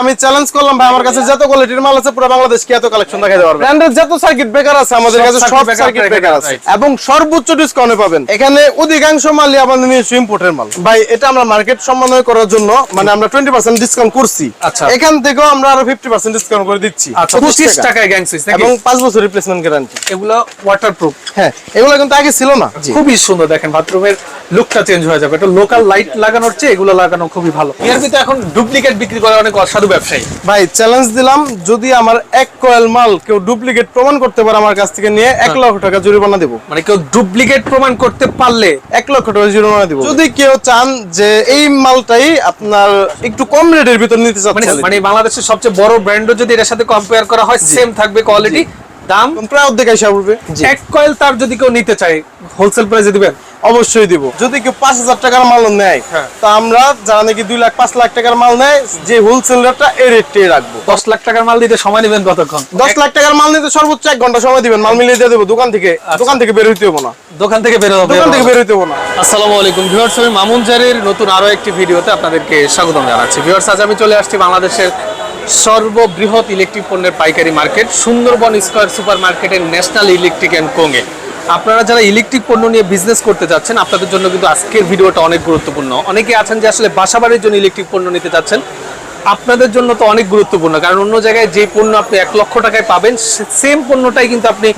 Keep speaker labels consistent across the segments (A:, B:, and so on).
A: আমি চ্যালেঞ্জ করলাম ভাই আমার কাছে যত কোয়ালিটির মাল আছে পুরো বাংলাদেশ কি এত কালেকশন দেখাতে পারবে ব্র্যান্ডের যত সার্কিট ব্রেকার আছে আমাদের কাছে সব সার্কিট ব্রেকার আছে। এবং সর্বোচ্চ ডিসকাউন্টে পাবেন। এখানে অধিকাংশ মালই আমাদের নিজস্ব ইম্পোর্টের মাল। ভাই এটা আমরা মার্কেট সমন্বয় করার জন্য মানে আমরা 20% ডিসকাউন্ট করছি।
B: আচ্ছা।
A: এখান থেকেও আমরা আরও 50% ডিসকাউন্ট করে দিচ্ছি।
B: আচ্ছা
A: 25
B: পঁচিশ টাকায় গ্যাং সুইচ
A: এবং 5 বছর রিপ্লেসমেন্ট গ্যারান্টি
B: এগুলো ওয়াটারপ্রুফ
A: হ্যাঁ এগুলো কিন্তু আগে ছিল না।
B: খুবই সুন্দর দেখেন বাথরুমের লুকটা চেঞ্জ হয়ে যাবে। এটা লোকাল লাইট লাগানোর চেয়ে এগুলো লাগানো খুবই ভালো। এর ভিতরে এখন ডুপ্লিকেট বিক্রি করে অনেক অসাধু ব্যবসায়ী।
A: ভাই চ্যালেঞ্জ দিলাম যদি আমার এক কয়েল মাল কেউ ডুপ্লিকেট প্রমাণ করতে পারে আমার কাছ থেকে নিয়ে এক লক্ষ টাকা জরিমানা দেবো।
B: মানে কেউ ডুপ্লিকেট প্রমাণ করতে পারলে
A: এক লক্ষ টাকা জরিমানা দিব। যদি কেউ চান যে এই মালটাই আপনার একটু কম রেটের ভিতর নিতে চান
B: মানে বাংলাদেশের সবচেয়ে বড় ব্র্যান্ডও যদি এর সাথে কম্পেয়ার করা হয় সেম থাকবে কোয়ালিটি দাম?
A: প্রায় অর্ধেক পড়বে।
B: এক কয়েল তার যদি কেউ নিতে চায় হোলসেল প্রাইসে দিবেন?
A: অবশ্যই দিব। যদি কেউ পাঁচ হাজার টাকার মাল নেয়
B: হ্যাঁ।
A: তা আমরা যারা নাকি দুই লাখ পাঁচ লাখ টাকার মাল নেয় যে হোলসেল রেটটা এই রেটটাই রাখব।
B: দশ লাখ টাকার মাল দিতে সময় নেবেন কতক্ষণ?
A: দশ লাখ টাকার মাল নিতে সর্বোচ্চ এক ঘণ্টা সময় দিবেন মাল মিলিয়ে দিয়ে দেবো দোকান থেকে দোকান থেকে বের হইতে হব না।
B: দোকান থেকে বের হবে
A: দোকান থেকে বের হইতে হব না।
B: আসসালামু আলাইকুম ভিউয়ার্স আমি মামুন জারির নতুন আরও একটি ভিডিওতে আপনাদেরকে স্বাগতম জানাচ্ছি। ভিউয়ার্স আজ আমি চলে আসছি বাংলাদেশের সর্ববৃহৎ ইলেকট্রিক পণ্যের পাইকারি মার্কেট সুন্দরবন স্কয়ার সুপার মার্কেটের ন্যাশনাল ইলেকট্রিক অ্যান্ড কোঙে। আপনারা যারা ইলেকট্রিক পণ্য নিয়ে বিজনেস করতে যাচ্ছেন, আপনাদের জন্য কিন্তু আজকের ভিডিওটা অনেক গুরুত্বপূর্ণ। অনেকে আছেন যে আসলে বাসাবাড়ির জন্য ইলেকট্রিক পণ্য নিতে চাচ্ছেন আপনাদের জন্য তো অনেক গুরুত্বপূর্ণ, কারণ অন্য জায়গায় যে পণ্য আপনি এক লক্ষ টাকায় পাবেন সেম পণ্যটাই কিন্তু আপনি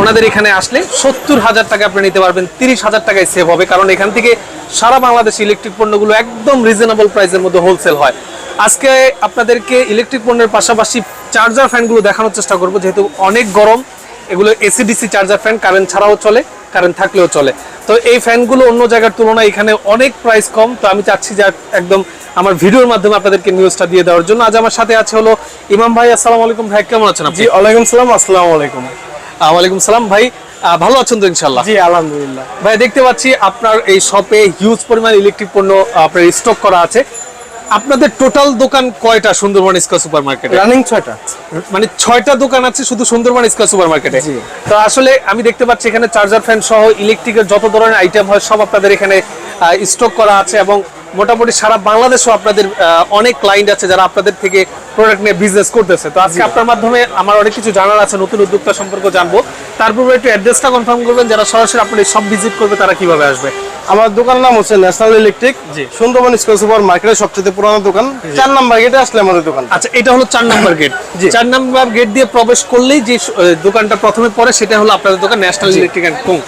B: ওনাদের এখানে আসলে সত্তর হাজার টাকা আপনি নিতে পারবেন, তিরিশ হাজার টাকায় সেভ হবে। কারণ এখান থেকে সারা বাংলাদেশ ইলেকট্রিক পণ্যগুলো একদম রিজনেবল প্রাইসের মধ্যে হোলসেল হয়। আজকে আপনাদেরকে ইলেকট্রিক পণ্যের পাশাপাশি চার্জার ফ্যানগুলো দেখানোর চেষ্টা করব যেহেতু অনেক গরম। এগুলো এসিডিসি চার্জার ফ্যান কারেন্ট ছাড়াও চলে কারেন্ট থাকলেও চলে। তো এই ফ্যানগুলো অন্য জায়গার তুলনায় এখানে অনেক প্রাইস কম। তো আমি চাচ্ছি যে একদম আমার ভিডিওর মাধ্যমে আপনাদেরকে নিউজটা দিয়ে দেওয়ার জন্য। আজ আমার সাথে আছে হলো ইমাম ভাই আসসালামু আলাইকুম ভাই কেমন আছেন আপনি?
A: জি ওয়ালাইকুম সালাম আসসালামু আলাইকুম।
B: ওয়ালাইকুম সালাম ভাই। ভালো আছেন তো ইনশাল্লাহ
A: জি আলহামদুলিল্লাহ।
B: ভাই দেখতে পাচ্ছি আপনার এই শপে হিউজ পরিমাণ ইলেকট্রিক পণ্য আপনার স্টক করা আছে। আপনাদের টোটাল দোকান কয়টা সুন্দরবন স্কয়ার সুপার মার্কেটে
A: রানিং ছয়টা।
B: মানে ছয়টা দোকান আছে শুধু সুন্দরবন স্কয়ার সুপার মার্কেটে তো আসলে আমি দেখতে পাচ্ছি এখানে চার্জার ফ্যান সহ ইলেকট্রিকের যত ধরনের আইটেম হয় সব আপনাদের এখানে স্টক করা আছে এবং মোটামুটি সারা বাংলাদেশেও আপনাদের অনেক ক্লায়েন্ট আছে যারা আপনাদের থেকে প্রোডাক্ট নিয়ে বিজনেস করতেছে। তো আজকে আপনার মাধ্যমে আমার অনেক কিছু জানার আছে নতুন উদ্যোক্তা সম্পর্কে জানব। তার পূর্বে একটু অ্যাড্রেসটা কনফার্ম করবেন যারা সরাসরি আপনার সব ভিজিট করবে তারা কীভাবে আসবে?
A: আমার দোকানের নাম হচ্ছে ন্যাশনাল ইলেকট্রিক
B: জি।
A: সুন্দরবন স্কয়ার সুপার মার্কেটের সবচেয়ে পুরানো দোকান। চার নাম্বার গেটে আসলে আমাদের দোকান।
B: আচ্ছা এটা হলো চার নাম্বার গেট। চার নাম্বার গেট দিয়ে প্রবেশ করলেই যে দোকানটা প্রথমে পড়ে সেটা হলো আপনাদের দোকান ন্যাশনাল ইলেকট্রিক অ্যান্ড কোং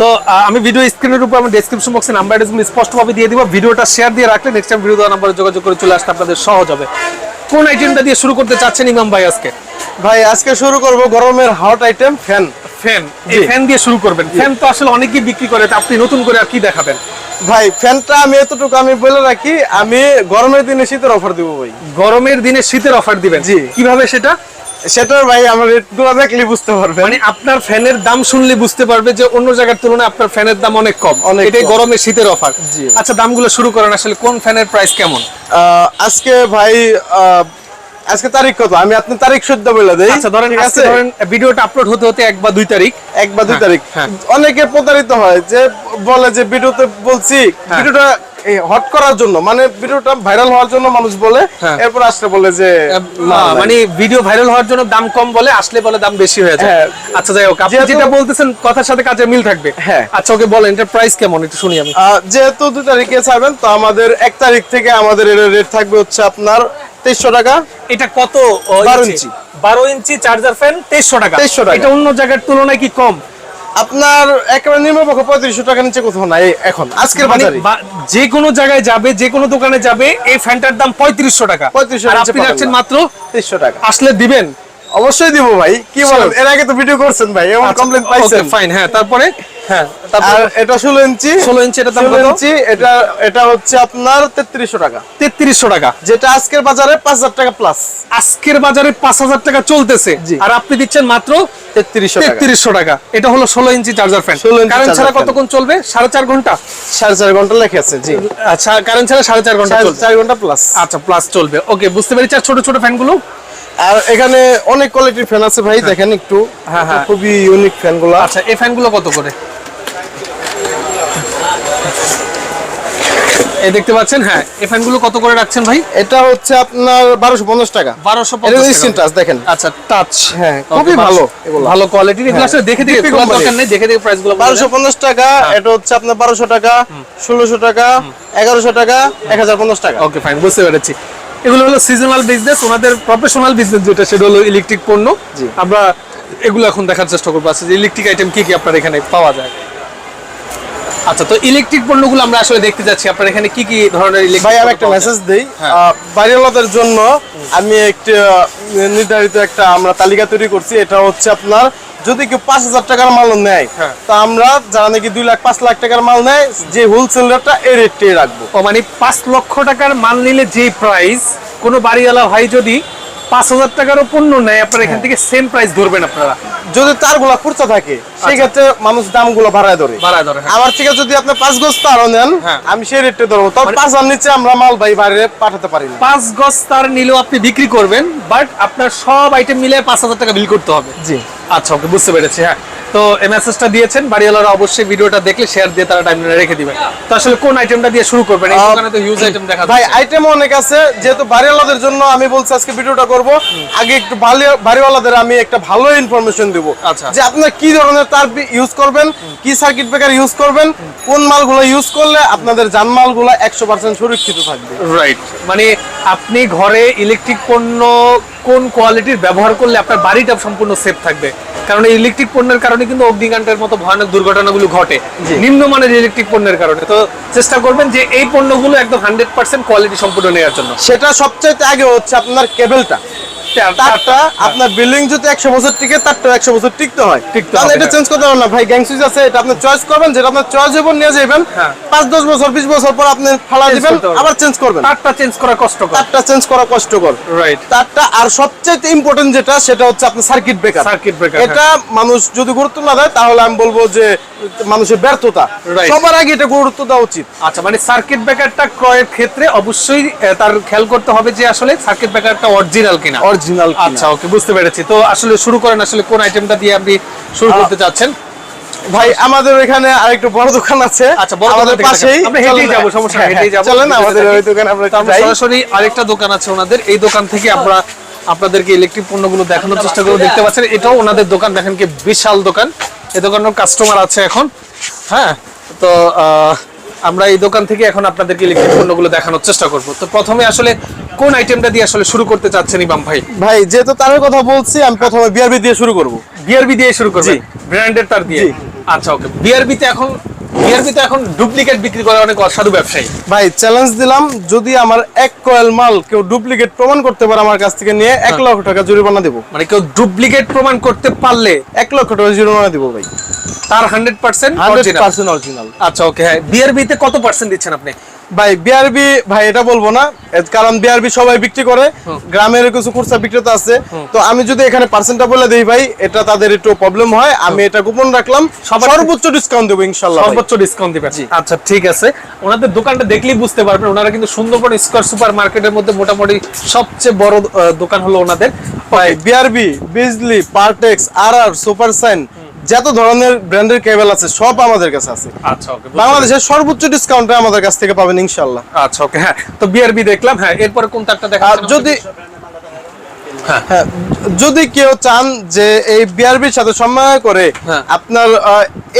B: তো আমি ভিডিও স্ক্রিনের উপর আমি ডেসক্রিপশন বক্সে নাম্বার স্পষ্টভাবে দিয়ে দিব। ভিডিওটা শেয়ার দিয়ে রাখলে নেক্সট টাইম ভিডিও দেওয়ার নাম্বারে যোগাযোগ করে চলে আসতে আপনাদের সহজ হবে। কোন আইটেমটা দিয়ে শুরু করতে চাচ্ছেন ইমাম ভাই আজকে?
A: ভাই আজকে শুরু করব গরমের হট আইটেম ফ্যান
B: ফ্যান এই ফ্যান দিয়ে শুরু করবেন। ফ্যান তো আসলে অনেকেই বিক্রি করে আপনি নতুন করে আর কি দেখাবেন?
A: ভাই ফ্যানটা আমি এতটুকু আমি বলে রাখি আমি গরমের দিনে শীতের অফার দিব ভাই।
B: গরমের দিনে শীতের অফার দিবেন?
A: জি।
B: কীভাবে সেটা?
A: সেটার ভাই আমার রেটগুলো দেখলে বুঝতে পারবেন।
B: মানে আপনার ফ্যানের দাম শুনলে বুঝতে পারবে যে অন্য জায়গার তুলনায় আপনার ফ্যানের দাম অনেক কম। এটাই গরমে শীতের অফার। আচ্ছা দামগুলো শুরু করেন আসলে কোন ফ্যানের প্রাইস কেমন?
A: আজকে ভাই আহ, আজকে তারিখ কত আমি আপনার তারিখ সদ্য বলে দেই
B: আচ্ছা ধরেন আজকে ধরেন ভিডিওটা আপলোড হতে হতে এক বা দুই তারিখ
A: এক বা দুই
B: হ্যাঁ,
A: তারিখ
B: হ্যাঁ।
A: অনেকে প্রতারিত হয় যে বলে যে ভিডিওতে বলছি
B: হ্যাঁ।
A: ভিডিওটা হট করার জন্য মানে ভিডিওটা ভাইরাল হওয়ার জন্য মানুষ বলে। এরপর আসলে বলে যে।
B: মানে ভিডিও ভাইরাল হওয়ার জন্য দাম কম বলে আসলে বলে দাম বেশি হয়ে যায়। আচ্ছা যাই হোক আপনি যেটা বলতেছেন কথার সাথে কাজের মিল থাকবে
A: হ্যাঁ।
B: আচ্ছা ওকে বলেন এটা প্রাইস কেমন একটু শুনি আমি
A: যেহেতু দুই তারিখে ছাড়বেন তো আমাদের এক তারিখ থেকে আমাদের এর রেট থাকবে হচ্ছে আপনার তেইশশো টাকা
B: এটা কত
A: 12 ইঞ্চি।
B: বারো ইঞ্চি। চার্জার ফ্যান তেইশশো টাকা।
A: তেইশশো টাকা।
B: এটা অন্য জায়গার তুলনায় কি কম?
A: আপনার একেবারে নিম্নপক্ষ পঁয়ত্রিশশো টাকা নিচে কোথাও নাই এখন আজকের
B: মানে
A: বাজারে।
B: যে কোনো জায়গায় যাবে যে কোনো দোকানে যাবে এই ফ্যানটার দাম পঁয়ত্রিশশো টাকা। পঁয়ত্রিশশো
A: টাকা
B: আপনি
A: রাখছেন
B: মাত্র
A: তেইশশো টাকা।
B: আসলে দিবেন।
A: অবশ্যই দিব ভাই। কি বলেন? এর আগে তো ভিডিও করছেন ভাই এমন কমপ্লেন পাইছেন।
B: ফাইন হ্যাঁ তারপরে? হ্যাঁ তারপরে?
A: এটা ষোলো ইঞ্চি।
B: 16 ইঞ্চি এটার দাম কত?
A: ইঞ্চি এটা এটা হচ্ছে আপনার তেত্রিশশো টাকা।
B: তেত্রিশশো টাকা।
A: যেটা আজকের বাজারে পাঁচ হাজার টাকা প্লাস
B: আজকের বাজারে পাঁচ হাজার টাকা চলতেছে। আর আপনি দিচ্ছেন মাত্র
A: তেত্রিশশো টাকা।
B: তেত্রিশশো টাকা। এটা হলো ষোলো ইঞ্চি চার্জার ফ্যান কারেন্ট ছাড়া কতক্ষণ চলবে? সাড়ে চার ঘণ্টা?
A: সাড়ে চার ঘণ্টা লেখা আছে জি।
B: আচ্ছা কারেন্ট ছাড়া সাড়ে চার
A: ঘণ্টা
B: চলবে।
A: চার ঘণ্টা প্লাস
B: আচ্ছা প্লাস চলবে। ওকে বুঝতে পেরেছি। আর ছোট ছোট ফ্যানগুলো
A: আর এখানে অনেক কোয়ালিটির ফ্যান আছে ভাই দেখেন একটু।
B: হ্যাঁ, হ্যাঁ।
A: খুবই ইউনিক ফ্যানগুলা।
B: আচ্ছা এই ফ্যানগুলো কত করে? এই দেখতে পাচ্ছেন? হ্যাঁ এই ফ্যানগুলো কত করে রাখছেন ভাই?
A: এটা হচ্ছে আপনার বারোশো পঞ্চাশ টাকা।
B: বারোশো
A: এটা স্ক্রিন টাচ দেখেন।
B: আচ্ছা টাচ
A: হ্যাঁ, খুবই ভালো।
B: ভালো কোয়ালিটির এগুলো
A: হ্যাঁ,
B: আসলে দেখে দেখে খোলার দরকার নেই দেখে দেখে প্রাইসগুলো
A: বারোশো পঞ্চাশ টাকা এটা হচ্ছে আপনার বারোশো টাকা ষোলোশো টাকা এগারোশো টাকা এক হাজার পঞ্চাশ টাকা।
B: ওকে ফাইন বুঝতে পেরেছি। এগুলো হলো সিজনাল বিজনেস ওনাদের প্রফেশনাল বিজনেস যেটা সেটা হলো ইলেকট্রিক পণ্য। আমরা এগুলো এখন দেখার চেষ্টা করব। আচ্ছা ইলেকট্রিক আইটেম কি কি আপনার এখানে পাওয়া যায়? আচ্ছা তো ইলেকট্রিক পণ্যগুলো আমরা আসলে দেখতে যাচ্ছি আপনার এখানে কি কি ধরনের electric
A: ভাই আমি একটা মেসেজ দিই।
B: হ্যাঁ।
A: বাড়িওয়ালাদের জন্য আমি একটি নির্ধারিত একটা আমরা তালিকা তৈরি করছি। এটা হচ্ছে আপনার যদি কেউ পাঁচ হাজার টাকার মাল নেয়
B: হ্যাঁ।
A: তো আমরা যারা নাকি দুই লাখ পাঁচ লাখ টাকার মাল নেয় যে হোলসেল রেটটা এই রেটটাই রাখব
B: মানে পাঁচ লক্ষ টাকার মাল নিলে যে প্রাইস কোনো বাড়িওয়ালা ভাই যদি পাঁচ হাজার টাকারও পণ্য নেয় আপনার
A: হ্যাঁ।
B: এখান থেকে সেম প্রাইস ধরবেন আপনারা
A: যদি তারগুলা খুরচা থাকে সেই ক্ষেত্রে মানুষ দামগুলো ধরে
B: বাড়ায় ধরে, হ্যাঁ।
A: আমার থেকে যদি আপনি পাঁচ গজ তারও নেন
B: হ্যাঁ।
A: আমি সেই রেটে ধরবো তবে পাঁচ হাজার নিচে আমরা মাল ভাই বাইরে পাঠাতে পারি না
B: পাঁচ গজ তার নিলেও আপনি বিক্রি করবেন বাট আপনার সব আইটেম মিলে পাঁচ হাজার টাকা বিল করতে হবে
A: জি
B: আচ্ছা ওকে বুঝতে পেরেছি হ্যাঁ। তো এই মেসেজটা দিয়েছেন বাড়িওয়ালারা অবশ্যই ভিডিওটা দেখলে শেয়ার দিয়ে তারা টাইম রেখে দিবেন তো আসলে কোন আইটেমটা দিয়ে শুরু করবেন? এই দোকানে তো হিউজ আইটেম দেখা
A: ভাই আইটেম অনেক আছে যেহেতু বাড়িওয়ালাদের জন্য আমি বলছি আজকে ভিডিওটা করব। আগে একটু বাড়িওয়ালাদের আমি একটা ভালো ইনফরমেশন দেব।
B: আচ্ছা।
A: যে আপনার কি ধরনের তার ইউজ করবেন কি সার্কিট ব্রেকার ইউজ করবেন কোন মালগুলো ইউজ করলে আপনাদের জানমালগুলো একশো পার্সেন্ট সুরক্ষিত থাকবে।
B: রাইট মানে আপনি ঘরে ইলেকট্রিক পণ্য কোন কোয়ালিটির ব্যবহার করলে আপনার বাড়িটা সম্পূর্ণ সেফ থাকবে? কারণ এই ইলেকট্রিক পণ্যের কারণে কিন্তু অগ্নিকাণ্ডের মতো ভয়ানক দুর্ঘটনাগুলো ঘটে। নিম্নমানের ইলেকট্রিক পণ্যের কারণে। তো চেষ্টা করবেন যে এই পণ্যগুলো একদম হান্ড্রেড পার্সেন্ট কোয়ালিটি সম্পূর্ণ নেওয়ার জন্য।
A: সেটা সবচেয়ে আগে হচ্ছে আপনার কেবলটা তারটা আপনার বিল্ডিং যদি একশো বছর টিকে তারটা বছর টিকতে হয়। তাহলে এটা
B: হ্যাঁ।
A: চেঞ্জ করতে পারবেন না। ভাই গ্যাং সুইচ আছে এটা আপনি চয়েস করবেন যেটা আপনার চয়েস হইব নিয়ে যাবেন
B: হ্যাঁ।
A: পাঁচ দশ বছর বিশ বছর পর আপনি ফালা দিবেন আবার চেঞ্জ করবেন।
B: তারটা চেঞ্জ করা কষ্টকর।
A: তারটা চেঞ্জ করা কষ্টকর।
B: রাইট
A: তারটা আর সবচেয়ে ইম্পর্টেন্ট যেটা সেটা হচ্ছে আপনার সার্কিট ব্রেকার
B: Circuit breaker,
A: এটা মানুষ যদি গুরুত্ব না দেয় তাহলে আমি বলব যে মানুষের ব্যর্থতা। সবার আগে এটা গুরুত্ব দেওয়া উচিত।
B: আচ্ছা মানে সার্কিট ব্রেকারটা ক্রয়ের ক্ষেত্রে অবশ্যই তার খেয়াল করতে হবে যে আসলে সার্কিট ব্রেকারটা অরিজিনাল কিনা।
A: অরিজিনাল
B: আচ্ছা ওকে বুঝতে পেরেছি। তো আসলে শুরু করেন আসলে কোন আইটেমটা দিয়ে আপনি শুরু করতে চাচ্ছেন?
A: ভাই আমাদের এখানে আরেকটু বড় দোকান আছে।
B: আচ্ছা বড়
A: আমাদের পাশেই
B: আমরা হেঁটেই যাব সমস্যা নেই,
A: হ্যাঁ,
B: হেঁটেই যাব।
A: চলেন আমাদের ওই দোকানে আমরা।
B: সরাসরি আরেকটা দোকান আছে ওনাদের। এই দোকান থেকে আমরা আপনাদেরকে ইলেকট্রিক পণ্যগুলো দেখানোর চেষ্টা করব। দেখতে পাচ্ছেন এটাও ওনাদের দোকান। দেখেন কি বিশাল দোকান। এই দোকানের কাস্টমার আছে এখন। হ্যাঁ তো আহ, আমরা এই দোকান থেকে এখন আপনাদেরকে ইলেকট্রিক পণ্যগুলো দেখানোর চেষ্টা করব। তো প্রথমে আসলে কোন আইটেমটা দিয়ে আসলে শুরু করতে চাচ্ছেন ইমাম ভাই?
A: ভাই যেহেতু তারের কথা বলছি আমি প্রথমে বিআরবি দিয়ে শুরু করব।
B: বিআরবি দিয়ে শুরু করব
A: ব্র্যান্ডেড
B: ব্র্যান্ডের তার দিয়ে? আচ্ছা ওকে বিআরবি তে এখন বিআরবি তে এখন ডুপ্লিকেট বিক্রি করে অনেক অসাধু ব্যবসায়ী।
A: ভাই চ্যালেঞ্জ দিলাম যদি আমার এক কয়েল মাল কেউ ডুপ্লিকেট প্রমাণ করতে পারে আমার কাছ থেকে নিয়ে এক লক্ষ টাকা জরিমানা দেবো।
B: মানে কেউ ডুপ্লিকেট প্রমাণ করতে পারলে
A: এক লক্ষ টাকা জরিমানা দেবো ভাই।
B: তার হান্ড্রেড পার্সেন্ট
A: পার্সেন্ট অরিজিনাল
B: আচ্ছা ওকে হ্যাঁ বিআরবি তে কত পার্সেন্ট দিচ্ছেন আপনি?
A: ভাই বিআরবি ভাই এটা বলব না। কারণ বিআরবি সবাই বিক্রি করে গ্রামের কিছু খুচরা বিক্রেতা আছে। তো আমি যদি এখানে পার্সেন্টটা বলে দিই ভাই এটা তাদের একটু প্রবলেম হয়। আমি এটা গোপন রাখলাম। সর্বোচ্চ ডিসকাউন্ট দেবো ইনশাল্লাহ ভাই।
B: সর্বোচ্চ ডিসকাউন্ট দিবেন। আচ্ছা ঠিক আছে। ওনাদের দোকানটা দেখলেই বুঝতে পারবেন ওনারা কিন্তু সুন্দরবন স্কোয়ার সুপার মার্কেটের মধ্যে মোটামুটি সবচেয়ে বড় দোকান হলো ওনাদের।
A: ভাই বিআরবি বিজলি পার্টেক্স আর আর সুপার সাইন যত ধরনের ব্র্যান্ডের কেবল আছে সব আমাদের কাছে আছে।
B: আচ্ছা ওকে
A: বাংলাদেশের সর্বোচ্চ ডিসকাউন্টে আমাদের কাছ থেকে পাবেন ইনশাল্লাহ
B: আচ্ছা ওকে হ্যাঁ তো বিআরবি দেখলাম হ্যাঁ এরপরে কোন তারটা দেখা
A: আর যদি হ্যাঁ। যদি কেউ চান যে এই বিআরবির সাথে সমন্বয় করে
B: হ্যাঁ।
A: আপনার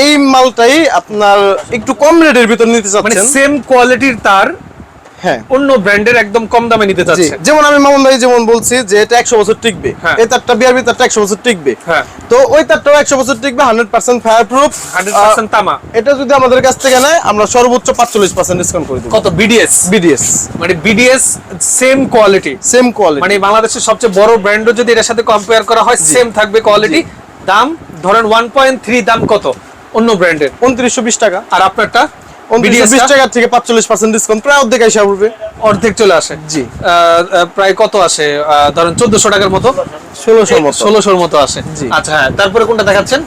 A: এই মালটাই আপনার একটু কম রেটের ভিতর নিতে
B: মানে
A: চাচ্ছেন।
B: সেম কোয়ালিটির তার
A: হ্যাঁ।
B: অন্য ব্র্যান্ডের একদম কম দামে নিতে
A: জি, যেমন আমি মামুন ভাই যেমন বলছি যে এটা একশো বছর টিকবে।
B: হ্যাঁ।
A: এই তারটা বিআরবি তারটা একশো বছর টিকবে।
B: হ্যাঁ।
A: তো ওই তারটাও একশো বছর টিকবে hundred percent fireproof
B: hundred তামা।
A: এটা যদি আমাদের কাছ থেকে নেয় আমরা সর্বোচ্চ পাঁচচল্লিশ পার্সেন্ট ডিসকাউন্ট করে দেবো।
B: কত? বিডিএস
A: বিডিএস
B: মানে BDS same quality
A: same quality
B: মানে বাংলাদেশের সবচেয়ে বড় ব্র্যান্ডও যদি এর সাথে কম্পেয়ার করা হয় সেম থাকবে কোয়ালিটি দাম ধরেন ওয়ান পয়েন্ট থ্রি দাম কত? অন্য ব্র্যান্ডের
A: উনত্রিশশো বিশ টাকা।
B: আর আপনারটা?
A: বিশ
B: টা?
A: টাকা থেকে পাঁচচল্লিশ পার্সেন্ট ডিসকাউন্ট প্রায় অর্ধেক এসে পড়বে
B: অর্ধেক চলে আসে।
A: জি।
B: আহ, আহ, প্রায় কত আসে? ধরেন চোদ্দশো টাকার মতো?
A: ষোলোশোর মতো।
B: ষোলোশোর মতো আসে। আচ্ছা হ্যাঁ তারপরে কোনটা দেখাচ্ছেন?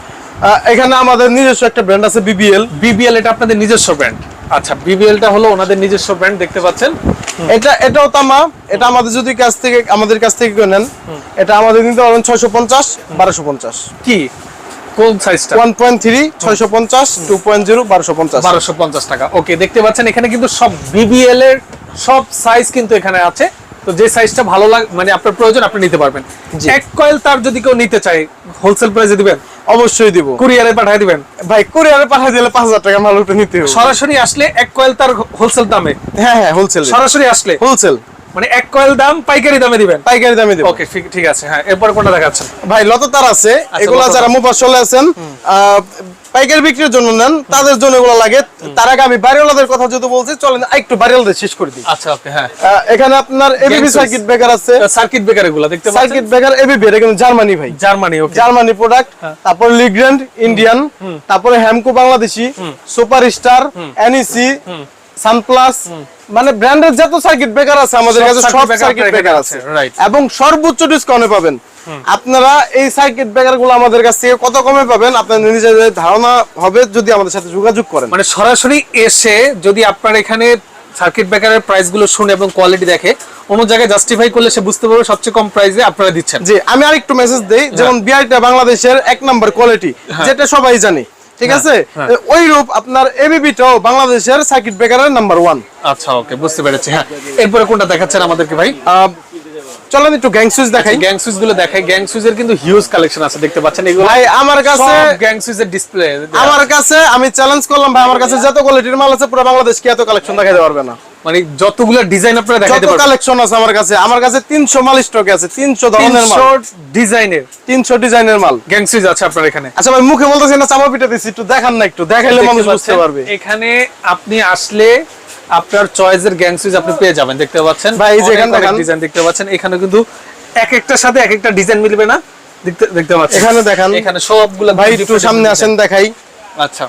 A: এখানে আমাদের নিজস্ব একটা ব্র্যান্ড আছে বিবিএল
B: বিবিএল এটা আপনাদের নিজস্ব ব্র্যান্ড আচ্ছা বিবিএলটা হলো ওনাদের নিজস্ব ব্র্যান্ড দেখতে পাচ্ছেন?
A: এটা এটাও তামা। এটা আমাদের যদি কাছ থেকে আমাদের কাছ থেকে নেন এটা আমাদের নিতে পারবেন ছয়শো পঞ্চাশ বারোশো পঞ্চাশ।
B: কি? কোন সাইজটা টাকা। ওকে দেখতে পাচ্ছেন এখানে কিন্তু সব বিবিএল এর সব সাইজ কিন্তু এখানে আছে। তো যে সাইজটা ভালো লাগ মানে আপনার প্রয়োজন আপনি নিতে পারবেন। এক কয়েল তার যদি কেউ নিতে চায় হোলসেল প্রাইসে দিবেন?
A: অবশ্যই দিব।
B: কুরিয়ারে পাঠিয়ে দিবেন?
A: ভাই কুরিয়ারে পাঠিয়ে দিলে পাঁচ হাজার টাকা মাল উঠে নিতে হবে।
B: সরাসরি আসলে এক কয়েল তার হোলসেল দামে?
A: হ্যাঁ হ্যাঁ হোলসেল
B: সরাসরি আসলে?
A: হোলসেল
B: মানে এক কয়েল দাম পাইকারি দামে দিবেন?
A: পাইকারি দামে দেবো।
B: ওকে ঠিক আছে হ্যাঁ এরপর কোনটা দেখাচ্ছেন?
A: ভাই লত তার আছে এগুলা যারা মোবাসলে আছেন পাইকারি বিক্রির জন্য নেন তাদের জন্য এগুলো লাগে। তার আগে আমি বাড়িওয়ালাদের কথা যেহেতু বলছি চলেন একটু বাড়িওয়ালাদের শেষ করে দিই।
B: আচ্ছা ওকে হ্যাঁ।
A: এখানে আপনার এবিবি। সার্কিট ব্রেকার আছে।
B: সার্কিট ব্রেকার এগুলো দেখতে পাচ্ছেন?
A: সার্কিট ব্রেকার এবিবি এটা কিন্তু জার্মানি ভাই।
B: Germany okay
A: Germany product. তারপর লিগ্র্যান্ড ইন্ডিয়ান তারপরে Hamko Bangladeshi super star NEC মানে ব্র্যান্ডের যত সার্কিট ব্রেকার আছে আমাদের কাছে সব সার্কিট ব্রেকার আছে। এবং সর্বোচ্চ ডিসকাউন্টে পাবেন। আপনারা এই সার্কিট ব্রেকারগুলো আমাদের কাছ থেকে কত কমে পাবেন? আপনার নিজেদের ধারণা হবে যদি আমাদের সাথে যোগাযোগ করেন।
B: মানে সরাসরি এসে যদি আপনার এখানে সার্কিট ব্রেকারের প্রাইসগুলো শুনে এবং কোয়ালিটি দেখে অন্য জায়গায় জাস্টিফাই করলে সে বুঝতে পারবে সবচেয়ে কম প্রাইসে আপনারা দিচ্ছেন।
A: জি আমি আরেকটু মেসেজ দেই যেমন বিআইটা বাংলাদেশের এক নম্বর কোয়ালিটি যেটা সবাই জানে। ঠিক আছে?
B: হ্যাঁ।
A: ওই রূপ আপনার এবিবিটাও বাংলাদেশের সার্কিট ব্রেকারের নাম্বার ওয়ান
B: আচ্ছা ওকে বুঝতে পেরেছি হ্যাঁ। এরপরে কোনটা দেখাচ্ছেন আমাদেরকে ভাই?
A: চলেন একটু গ্যাং সুইচ দেখাই।
B: গ্যাং সুইচগুলো দেখাই। গ্যাং সুইচের কিন্তু হিউজ কালেকশন আছে দেখতে পাচ্ছেন এগুলো?
A: ভাই আমার কাছে
B: গ্যাং সুইচের ডিসপ্লে
A: আমার কাছে আমি চ্যালেঞ্জ করলাম ভাই আমার কাছে যত কোয়ালিটির মাল আছে পুরো বাংলাদেশ কি এত কালেকশন দেখাতে পারবে না?
B: মানে যতগুলো ডিজাইন আপনারা
A: যত
B: পারবেন।
A: কালেকশন আছে আমার কাছে আমার কাছে তিনশো মাল স্টকে আছে তিনশো ধরনের মাল।
B: 300 ডিজাইনের
A: তিনশো ডিজাইনের মাল।
B: গ্যাং সুইচ আছে আপনার এখানে।
A: আচ্ছা ভাই মুখে বলতেছি না চাপা পিঠে দিচ্ছি একটু দেখান না একটু দেখাইলে মানুষ বুঝতে পারবে।
B: এখানে আপনি আসলে আপনার চয়েসের গ্যাং সুইচ আপনি পেয়ে যাবেন দেখতে পাচ্ছেন?
A: ভাই, এই যে এখানে।
B: ডিজাইন দেখতে পাচ্ছেন। এখানে কিন্তু এক একটার সাথে এক একটা ডিজাইন মিলবে না। দেখতে দেখতে পাচ্ছেন?
A: এখানে দেখান।
B: এখানে সবগুলো
A: ভাই একটু সামনে আসেন দেখাই।
B: আচ্ছা।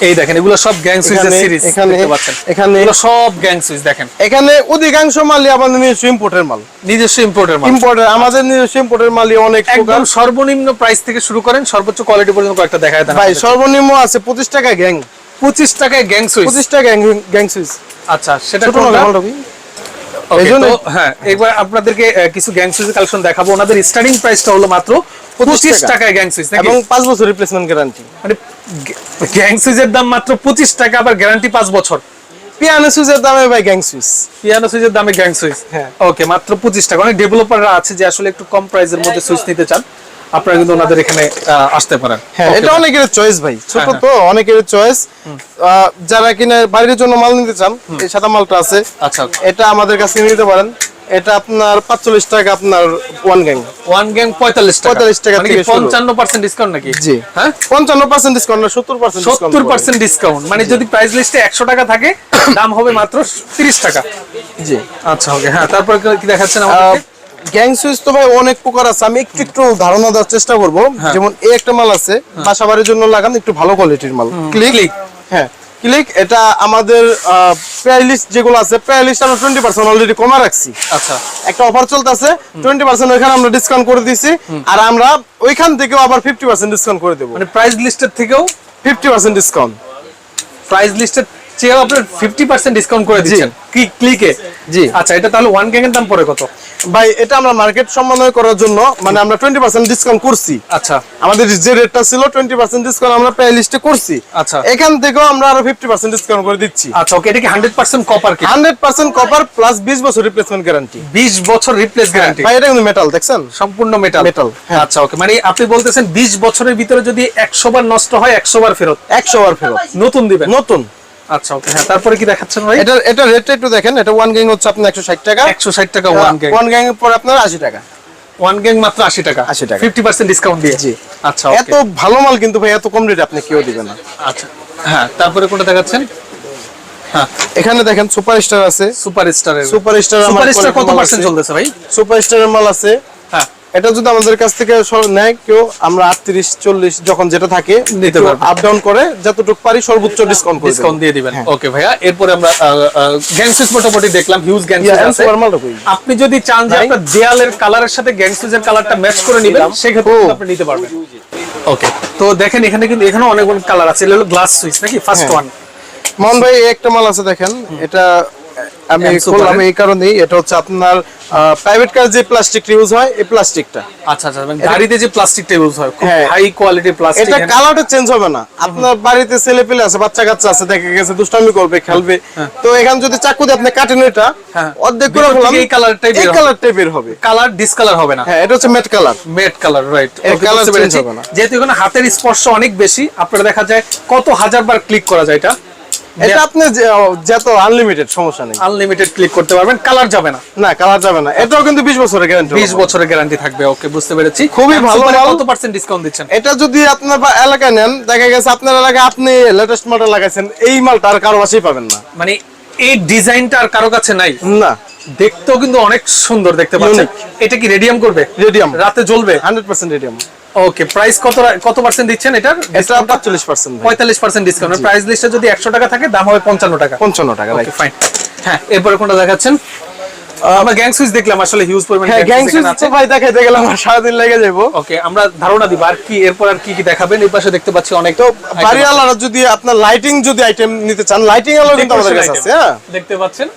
B: এই দেখেন এগুলো সব গ্যাং সুইচের সিরিজ
A: এখানে-
B: দেখতে পাচ্ছেন?
A: এখানে-
B: এগুলো সব গ্যাং সুইচ দেখেন।
A: এখানে অধিকাংশ মালই আমাদের নিজস্ব ইম্পোর্টের মাল।
B: নিজস্ব ইম্পোর্টের মাল।
A: ইম্পোর্টের আমাদের নিজস্ব ইম্পোর্টের মালই অনেক
B: একদম সর্বনিম্ন প্রাইস থেকে শুরু করেন সর্বোচ্চ কোয়ালিটি পর্যন্ত কয়েকটা দেখায় দেন
A: ভাই সর্বনিম্ন আছে পঁচিশ টাকা গ্যাং
B: পঁচিশ টাকায় গ্যাং সুইচ
A: পঁচিশ টাকা গ্যাং সুইচ
B: আচ্ছা সেটা
A: ছোট
B: হ্যাঁ এবার আপনাদেরকে কিছু গ্যাং সুইচের কালেকশন দেখাবো। ওনাদের স্টার্টিং প্রাইসটা হলো মাত্র পঁচিশ
A: টাকা।
B: টাকায় গ্যাং সুইচ
A: এবং পাঁচ বছর রিপ্লেসমেন্ট গ্যারান্টি
B: মানে গ্যাং সুইচের দাম মাত্র পঁচিশ টাকা আবার গ্যারান্টি পাঁচ বছর।
A: পিয়ানো সুইচের দামে ভাই গ্যাং সুইচ
B: পিয়ানো সুইচের দামে গ্যাং সুইচ
A: হ্যাঁ।
B: ওকে মাত্র পঁচিশ টাকা। অনেক ডেভেলপাররা আছে যে আসলে একটু কম প্রাইসের মধ্যে সুইচ নিতে চান। আপনারা কিন্তু ওনাদের এখানে আসতে পারেন।
A: হ্যাঁ এটা অনেকের চয়েস ভাই। ছোট
B: হ্যাঁ,
A: তো অনেকের চয়েস যারা কিনা বাইরের জন্য মাল নিতে চান এই সাদা মালটা আছে।
B: আচ্ছা
A: এটা আমাদের কাছে নিতে পারেন। এটা আপনার পাঁচচল্লিশ টাকা আপনার ওয়ান গ্যাং
B: ওয়ান গ্যাং পঁয়তাল্লিশ
A: 45 টাকা
B: মানে
A: থেকে
B: পঞ্চান্ন পার্সেন্ট ডিসকাউন্ট নাকি?
A: জি।
B: হ্যাঁ?
A: পঞ্চান্ন পার্সেন্ট ডিসকাউন্ট না সত্তর পার্সেন্ট
B: সত্তর পার্সেন্ট ডিসকাউন্ট মানে যদি প্রাইস লিস্টে একশো টাকা থাকে দাম হবে মাত্র তিরিশ টাকা।
A: জি।
B: আচ্ছা ওকে হ্যাঁ তারপর কি দেখাচ্ছেন
A: গ্যাং সুইচ তো ভাই অনেক প্রকার আছে। আমি একটু একটু ধারণা দেওয়ার চেষ্টা করব। যেমন এই একটা মাল আছে বাসা বাড়ির জন্য লাগান একটু ভালো কোয়ালিটির মাল। ক্লিক? হ্যাঁ। ক্লিক এটা আমাদের প্রায় যেগুলো আছে প্রায় লিস্ট আমরা টোয়েন্টি পার্সেন্ট অলরেডি কমা রাখছি।
B: আচ্ছা।
A: একটা অফার চলতেছে টোয়েন্টি পার্সেন্ট ওইখানে আমরা ডিসকাউন্ট করে দিছি। আর আমরা ওইখান থেকেও আবার ফিফটি পার্সেন্ট ডিসকাউন্ট করে দেবো।
B: মানে প্রাইস লিস্টের থেকেও?
A: ফিফটি পার্সেন্ট ডিসকাউন্ট
B: প্রাইস লিস্টের চেয়েও আপনার ফিফটি পার্সেন্ট ডিসকাউন্ট করে দিচ্ছেন। কি ক্লিকে
A: জি।
B: আচ্ছা এটা তাহলে ওয়ান গ্যাং দাম পড়ে কত?
A: ভাই এটা আমরা মার্কেট সমন্বয় করার জন্য মানে আমরা টোয়েন্টি পার্সেন্ট ডিসকাউন্ট করছি।
B: আচ্ছা।
A: আমাদের যে রেটটা ছিল টোয়েন্টি পার্সেন্ট ডিসকাউন্ট আমরা প্রায় লিস্টে করছি।
B: আচ্ছা।
A: এখান থেকেও আমরা আরও ফিফটি পার্সেন্ট ডিসকাউন্ট করে দিচ্ছি।
B: আচ্ছা ওকে এটা কি হান্ড্রেড পার্সেন্ট কপার কি?
A: হান্ড্রেড পার্সেন্ট কপার প্লাস বিশ বছর রিপ্লেসমেন্ট গ্যারান্টি
B: বিশ বছর রিপ্লেস গ্যারান্টি
A: ভাই এটা কিন্তু মেটাল দেখছেন?
B: সম্পূর্ণ মেটাল
A: হ্যাঁ।
B: আচ্ছা ওকে মানে আপনি বলতেছেন বিশ বছরের ভিতরে যদি একশো বার নষ্ট হয় একশো বার ফেরত।
A: একশো বার ফেরত।
B: নতুন দিবেন।
A: নতুন।
B: আচ্ছা ওকে হ্যাঁ তারপরে কি দেখাচ্ছেন ভাই?
A: এটা এটা রেটটা একটু দেখেন এটা ওয়ান গ্যাং হচ্ছে আপনার একশো ষাট টাকা।
B: একশো ষাট টাকা ওয়ান গ্যাং
A: ওয়ান গ্যাং এর পর আপনার আশি টাকা।
B: ওয়ান গ্যাং মাত্র আশি টাকা।
A: 80 টাকা।
B: ফিফটি পার্সেন্ট ডিসকাউন্ট দিয়ে।
A: জি।
B: আচ্ছা
A: এত ভালো মাল কিন্তু ভাই এত কম রেটে আপনি কেউ দিবেন না।
B: আচ্ছা হ্যাঁ তারপরে কোনটা দেখাচ্ছেন? হ্যাঁ।
A: এখানে দেখেন সুপার স্টার আছে
B: সুপার স্টারের
A: সুপার স্টার
B: সুপার স্টার কত পার্সেন্ট চলতেছে ভাই?
A: সুপার স্টারের মাল আছে এটা যদি আমাদের কাছ থেকে নেয় কেউ আমরা আটত্রিশ চল্লিশ যখন যেটা থাকে
B: নিতে পারব।
A: আপ ডাউন করে যতটুকু পারি সর্বোচ্চ ডিসকাউন্ট
B: ডিসকাউন্ট দিয়ে দিবেন।
A: হ্যাঁ।
B: ওকে ভাইয়া এরপরে আমরা গ্যাং সুইচ মোটামুটি দেখলাম হিউজ গ্যাং সুইচ আছে।
A: সুপার মালটা কই?
B: আপনি যদি চান যে আপনার দেয়ালের কালারের সাথে গ্যাংসুইজের কালারটা ম্যাচ করে নেবেন সেক্ষেত্রে আপনি নিতে পারবেন। ওকে তো দেখেন এখানে কিন্তু এখানে অনেক অনেক কালার আছে। এটা হলো গ্লাস সুইচ নাকি? ফার্স্ট
A: হ্যাঁ।
B: ওয়ান
A: মোহন ভাই একটা মাল আছে দেখেন। এটা আমি করলাম এই কারণেই এটা হচ্ছে আপনার প্রাইভেট কার যে প্লাস্টিক ইউজ হয় এই প্লাস্টিকটা
B: আচ্ছা আচ্ছা মানে গাড়িতে যে প্লাস্টিকটা ইউজ হয় খুব
A: হ্যাঁ।
B: হাই কোয়ালিটির প্লাস্টিক
A: এটা কালারটা চেঞ্জ হবে না। আপনার বাড়িতে ছেলে পেলে আছে বাচ্চা কাচ্চা আছে দেখা গেছে দুষ্টামি করবে খেলবে। তো এখানে যদি চাকু দিয়ে আপনি কাটেন এটা
B: হ্যাঁ।
A: অর্ধেক করে
B: ভিতর এই কালারটাই
A: এই। কালারটাই বের হবে।
B: কালার ডিসকালার হবে না।
A: হ্যাঁ এটা হচ্ছে matte colour
B: matte colour right
A: colour change হবে না।
B: যেহেতু এখানে হাতের স্পর্শ অনেক বেশি আপনারা দেখা যায় কত হাজার বার ক্লিক করা যায় এটা।
A: এটা আপনি যত আনলিমিটেড সমস্যা নেই।
B: আনলিমিটেড ক্লিক করতে পারবেন কালার যাবে না।
A: না কালার যাবে না। এটাও কিন্তু 20 বছরের গ্যারান্টি
B: 20 বছরের গ্যারান্টি থাকবে ওকে বুঝতে পেরেছি।
A: খুবই ভালো।
B: কত পার্সেন্ট ডিসকাউন্ট দিচ্ছেন?
A: এটা যদি আপনার এলাকায় নেন দেখা গেছে আপনার এলাকায় আপনি লেটেস্ট মডেল লাগাইছেন এই মালটা আর কারও কাছেই পাবেন না।
B: মানে এই ডিজাইনটা আর কারও কাছে নাই।
A: না।
B: দেখতেও কিন্তু অনেক সুন্দর দেখতে পাচ্ছেন। এটা কি রেডিয়াম করবে?
A: রেডিয়াম
B: রাতে জ্বলবে?
A: 100% রেডিয়াম
B: ওকে প্রাইস কত কত পার্সেন্ট দিচ্ছেন এটার?
A: এটা 45% ভাই।
B: পঁয়তাল্লিশ পার্সেন্ট ডিসকাউন্ট প্রাইস লিস্টে যদি একশো টাকা থাকে দাম হবে পঞ্চান্ন টাকা।
A: 55 টাকা
B: ফাইন হ্যাঁ এরপরে কোনটা দেখাচ্ছেন? আমরা গ্যাং সুইচ দেখলাম আসলে হিউজ পরিমাণ
A: হ্যাঁ গ্যাং সুইচ তো ভাই দেখাইতে গেলে আমার সারাদিন লেগে যাব
B: ওকে আমরা ধারণা দিব আর কি এরপর আর কি কি দেখাবেন এই পাশে দেখতে পাচ্ছি অনেক তো
A: বাড়িওয়ালারা যদি আপনার লাইটিং যদি আইটেম নিতে চান লাইটিং আলো কিন্তু আমাদের কাছে আছে হ্যাঁ।
B: দেখতে পাচ্ছেন।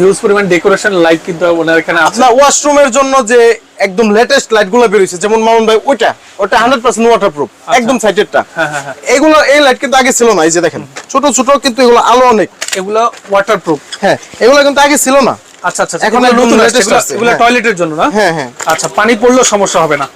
B: হিউজ পরিমাণ ডেকোরেশন লাইট কিন্তু ওনার এখানে
A: আপনার ওয়াশরুমের জন্য যে একদম লেটেস্ট লাইটগুলো বেরিয়েছে যেমন মামুন ভাই ওইটা ওটা হান্ড্রেড পার্সেন্ট ওয়াটার প্রুফ একদম সাইটেরটা
B: হ্যাঁ, হ্যাঁ, হ্যাঁ।
A: এগুলো এই লাইট কিন্তু আগে ছিল না এই যে দেখেন। ছোট ছোট কিন্তু এগুলো আলো অনেক।
B: এগুলো ওয়াটারপ্রুফ
A: হ্যাঁ এগুলো কিন্তু আগে ছিল না।
B: আচ্ছা আচ্ছা
A: এখন
B: এখন নতুন আসছে, এগুলো। টয়লেটের জন্য না?
A: হ্যাঁ হ্যাঁ।
B: আচ্ছা পানি পড়লেও সমস্যা হবে না।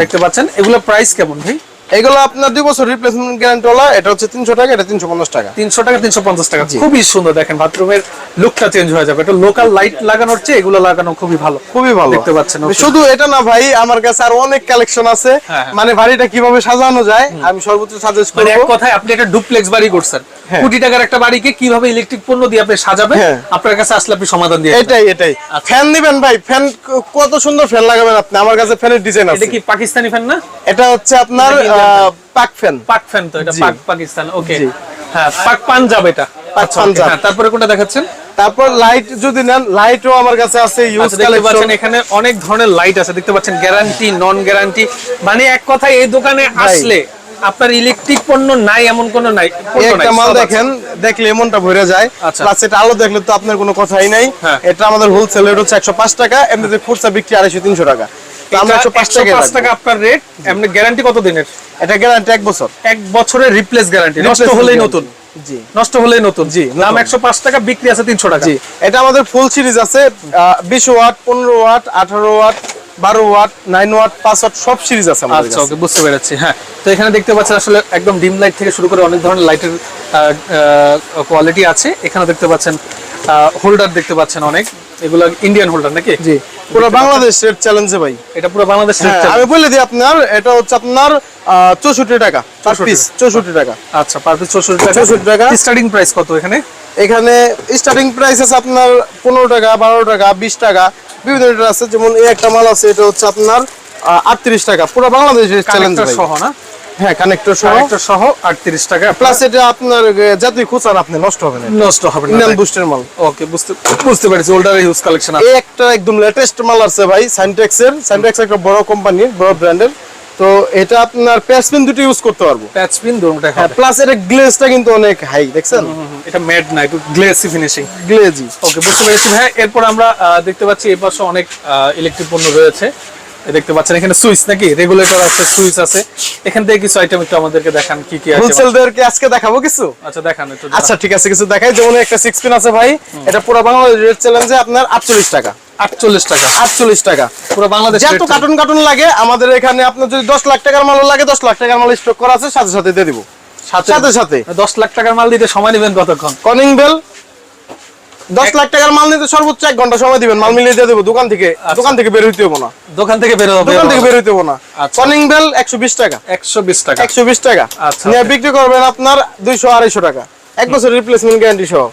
B: দেখতে পাচ্ছেন এগুলো প্রাইস কেমন ভাই?
A: এগুলো আপনার দুই বছর রিপ্লেসমেন্ট গ্যারান্টি ওলা এটা হচ্ছে তিনশো টাকা এটা তিনশো পঞ্চাশ টাকা।
B: তিনশো টাকা তিনশো পঞ্চাশ টাকা। খুবই সুন্দর দেখেন বাথরুমের লুকটা চেঞ্জ হয়ে যাবে। এটা লোকাল লাইট লাগানোর চেয়ে এগুলো লাগানো খুবই ভালো।
A: খুবই ভালো।
B: দেখতে পাচ্ছেন,
A: শুধু এটা না ভাই আমার কাছে আর অনেক কালেকশন আছে।
B: হ্যাঁ, হ্যাঁ।
A: মানে বাড়িটা কীভাবে সাজানো যায় আমি সর্বোচ্চ সাজেস্ট
B: মানে এক
A: করব।
B: কথায় আপনি একটা ডুপ্লেক্স বাড়ি করছেন।
A: হ্যাঁ।
B: কোটি টাকার একটা বাড়িকে কীভাবে ইলেকট্রিক পণ্য দিয়ে আপনি সাজাবেন। আপনার কাছে আসলে আপনি সমাধান দিয়ে
A: এটাই এটাই।
B: আচ্ছা।
A: ফ্যান দিবেন ভাই ফ্যান কত সুন্দর ফ্যান লাগাবেন আপনি আমার কাছে ফ্যানের ডিজাইন আছে এটা
B: কি পাকিস্তানি ফ্যান না?
A: এটা হচ্ছে আপনার পাক ফ্যান।
B: পাক ফ্যান তো এটা পাক পাকিস্তান ওকে হ্যাঁ পাক পাঞ্জাব এটা।
A: পাক
B: আচ্ছা,
A: পাঞ্জাব।
B: হ্যাঁ, তারপরে কোনটা দেখাচ্ছেন?
A: তারপর লাইট যদি নেন লাইটও আমার কাছে আছে ইউজ
B: আচ্ছা,
A: কালেকশন
B: এখানে অনেক ধরনের লাইট আছে দেখতে পাচ্ছেন গ্যারান্টি নন গ্যারান্টি মানে এক কথায় এই দোকানে আসলে আপনার ইলেকট্রিক পণ্য নাই এমন কোনো নাই
A: একটা মাল দেখেন দেখলে এমনটা ভরে যায়।
B: আচ্ছা।
A: প্লাস এটা আলো দেখলে তো আপনার কোনো কথাই নাই।
B: হ্যাঁ।
A: এটা আমাদের হোলসেল রেট হচ্ছে একশো পাঁচ টাকা এমনিতে খুচরা বিক্রি আড়াইশো তিনশো টাকা। তো আমরা
B: এটা
A: একশো পাঁচ টাকা
B: আপনার রেট এমনি গ্যারান্টি কত দিনের?
A: এটা গ্যারান্টি এক বছর।
B: এক বছরের রিপ্লেস গ্যারান্টি নষ্ট হলেই নতুন।
A: জি।
B: নষ্ট হলেই নতুন।
A: জি,
B: দাম একশো পাঁচ টাকা বিক্রি আছে তিনশো টাকা।
A: জি। এটা আমাদের ফুল সিরিজ আছে বিশ ওয়াট পনেরো ওয়াট আঠারো ওয়াট বারো ওয়াট নাইন ওয়াট পাঁচ ওয়াট সব সিরিজ আছে
B: আচ্ছা ওকে বুঝতে পেরেছি হ্যাঁ। তো এখানে দেখতে পাচ্ছেন আসলে একদম ডিম লাইট থেকে শুরু করে অনেক ধরনের লাইটের কোয়ালিটি আছে। এখানে দেখতে পাচ্ছেন হোল্ডার দেখতে পাচ্ছেন অনেক। এগুলো ইন্ডিয়ান হোল্ডার নাকি?
A: জি। পুরো বাংলাদেশ রেট চ্যালেঞ্জে ভাই।
B: এটা পুরো বাংলাদেশ
A: হ্যাঁ,
B: rate
A: আমি বলে দিই আপনার এটা হচ্ছে আপনার চৌষট্টি টাকা পার
B: 64
A: পিস চৌষট্টি টাকা।
B: আচ্ছা পার পিস চৌষট্টি টাকা।
A: 64 টাকা।
B: স্টার্টিং প্রাইস কত এখানে?
A: এখানে স্টার্টিং প্রাইস আছে আপনার পনেরো টাকা বারো টাকা বিশ টাকা বিভিন্ন রেটের আছে। যেমন এই একটা মাল আছে এটা হচ্ছে আপনার আটত্রিশ টাকা। পুরো বাংলাদেশের চ্যালেঞ্জ
B: কানেক্টর সহ না?
A: হ্যাঁ কানেক্টর সহ।
B: কানেক্টর সহ আটত্রিশ টাকা।
A: প্লাস এটা আপনার জাতি খুচান আপনি নষ্ট হবে না।
B: নষ্ট হবে না
A: বুস্টের মাল।
B: ওকে বুঝতে বুঝতে পেরেছি ওল্ডার ইউজ কালেকশন আছে।
A: একটা একদম লেটেস্ট মাল আছে ভাই সাইনটেক্স এর। সাইনটেক্স একটা বড় কোম্পানির বড় ব্র্যান্ডের তো এটা আপনার প্যাসপিন দুটো ইউজ করতে পারব।
B: প্যাচ পিন দুটোটাই
A: হ্যাঁ প্লাস এটা গ্লেজটা কিন্তু অনেক হাই দেখছেন?
B: এটা ম্যাট না একটু গ্লেসি ফিনিশিং
A: গ্লেজি
B: ওকে বুঝতে পেরেছি ভাই। এরপর আমরা দেখতে পাচ্ছি এই পাশে অনেক ইলেকট্রিক পণ্য রয়েছে। দেখতে পাচ্ছেন এখানে সুইচ নাকি? রেগুলেটর আছে সুইচ আছে। এখান থেকে কিছু আইটেম একটু আমাদেরকে দেখান কি কি আছে।
A: হোলসেলদেরকে আজকে দেখাবো কিছু?
B: আচ্ছা দেখান একটু
A: আচ্ছা ঠিক আছে কিছু দেখাই। যেমন একটা সিক্স পিন আছে ভাই এটা পুরো বাংলাদেশ রেট চ্যালেঞ্জে আপনার আটচল্লিশ টাকা।
B: আটচল্লিশ টাকা।
A: আটচল্লিশ টাকা।
B: পুরো বাংলাদেশ
A: যত কার্টুন কার্টুন লাগে আমাদের এখানে আপনার যদি দশ লাখ টাকার মাল লাগে দশ লাখ টাকার মাল স্টক করা আছে সাথে সাথে দিয়ে দিব।
B: সাথে।
A: সাথে সাথে।
B: দশ লাখ টাকার মাল দিতে সময় নেবেন কতক্ষণ?
A: কনিং বেল দশ লাখ টাকার মাল নিতে সর্বোচ্চ এক ঘণ্টা সময় দিবেন মাল মিলিয়ে দিয়ে দেবো দোকান থেকে। দোকান থেকে বের হইতে হব না।
B: দোকান থেকে বের হবে
A: দোকান থেকে বের হইতে হব না।
B: আচ্ছা।
A: কনিং বেল একশো বিশ টাকা।
B: একশো বিশ টাকা।
A: একশো বিশ টাকা।
B: আচ্ছা,
A: নিয়ে বিক্রি করবেন আপনার দুইশো আড়াইশো টাকা। এক বছর রিপ্লেসমেন্ট গ্যারান্টি সহ।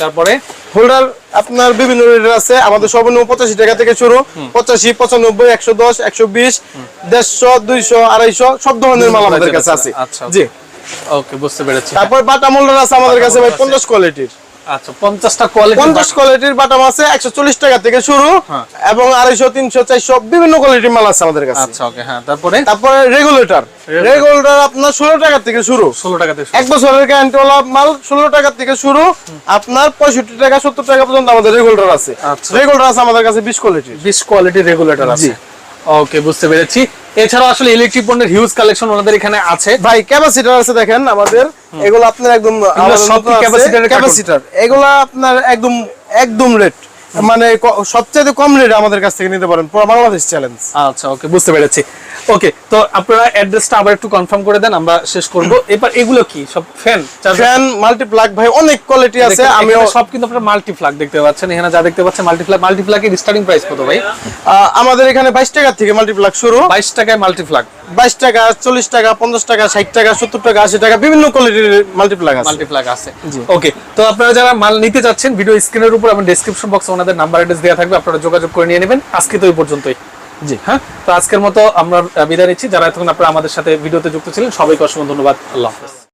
B: তারপরে?
A: হোল্ডার আপনার বিভিন্ন রেটের আছে আমাদের সর্বনিম্ন পঁচাশি টাকা থেকে শুরু। পঁচাশি পঁচানব্বই একশো দশ একশো বিশ দেড়শো দুইশো আড়াইশো সব ধরনের মাল আমাদের কাছে আছে।
B: আচ্ছা,
A: জি।
B: ওকে বুঝতে পেরেছি।
A: তারপর বাটা মোল্ডার আছে আমাদের কাছে ভাই পঞ্চাশ কোয়ালিটির
B: আচ্ছা পঞ্চাশটা কোয়ালিটি
A: পঞ্চাশ কোয়ালিটির বাটাম আছে একশো চল্লিশ টাকা থেকে শুরু। এবং আড়াইশো তিনশো চারশো বিভিন্ন কোয়ালিটির মাল আছে আমাদের কাছে।
B: আচ্ছা ওকে হ্যাঁ তারপরে?
A: তারপরে রেগুলেটর রেগুলেটর আপনার ষোলো টাকা থেকে শুরু। এক বছরের গ্যারান্টিওয়ালা মাল ষোলো টাকা থেকে শুরু। আপনার পঁয়ষট্টি টাকা সত্তর টাকা পর্যন্ত আমাদের রেগুলেটর আছে।
B: আচ্ছা।
A: রেগুলেটর আছে আমাদের কাছে বিশ কোয়ালিটির
B: বিশ কোয়ালিটির রেগুলেটর আছে। ওকে বুঝতে পেরেছি। এছাড়াও আসলে ইলেকট্রিক পণ্যের হিউজ কালেকশন ওনাদের এখানে আছে।
A: ভাই ক্যাপাসিটার আছে দেখেন আমাদের। এগুলো আপনার একদম
B: সব ক্যাপাসিটার
A: ক্যাপাসিটার এগুলো আপনার একদম একদম রেট মানে সবচেয়ে কম রেট আমাদের কাছ থেকে নিতে পারেন পুরো বাংলাদেশ চ্যালেঞ্জ
B: আচ্ছা ওকে বুঝতে পেরেছি। ওকে তো আপনারা অ্যাড্রেসটা আবার একটু কনফার্ম করে দেন আমরা শেষ করব। এবার এগুলো কি? সব ফ্যান
A: ফ্যান মাল্টিপ্লাগ ভাই অনেক কোয়ালিটি আছে
B: আমি সব কিন্তু আপনারা মাল্টিপ্লাগ দেখতে পাচ্ছেন। এখানে যা দেখতে পাচ্ছেন মাল্টিপ্লাগ মাল্টিপ্লাগের স্টার্টিং প্রাইস কত ভাই?
A: আমাদের এখানে বাইশ টাকা থেকে মাল্টিপ্লাগ শুরু।
B: বাইশ টাকায় মাল্টিপ্লাগ
A: বাইশ টাকা চল্লিশ টাকা পঞ্চাশ টাকা ষাট টাকা সত্তর টাকা আশি টাকা বিভিন্ন কোয়ালিটির মাল্টিপ্লাগ আছে।
B: মাল্টিপ্লাগ আছে। ওকে তো আপনারা যারা মাল নিতে যাচ্ছেন ভিডিও স্ক্রিনের উপর এবং ডেসক্রিপশন বক্সে ওনাদের নাম্বার অ্যাড্রেস দেওয়া থাকবে আপনারা যোগাযোগ করে নিয়ে নেবেন। আজকে তো এই পর্যন্তই। জি হ্যাঁ? তো আজকের মতো আমরা বিদায় নিচ্ছি। যারা এতক্ষণ আপনারা আমাদের সাথে ভিডিওতে যুক্ত ছিলেন, সবাইকে অসংখ্য ধন্যবাদ। আল্লাহ হাফেজ।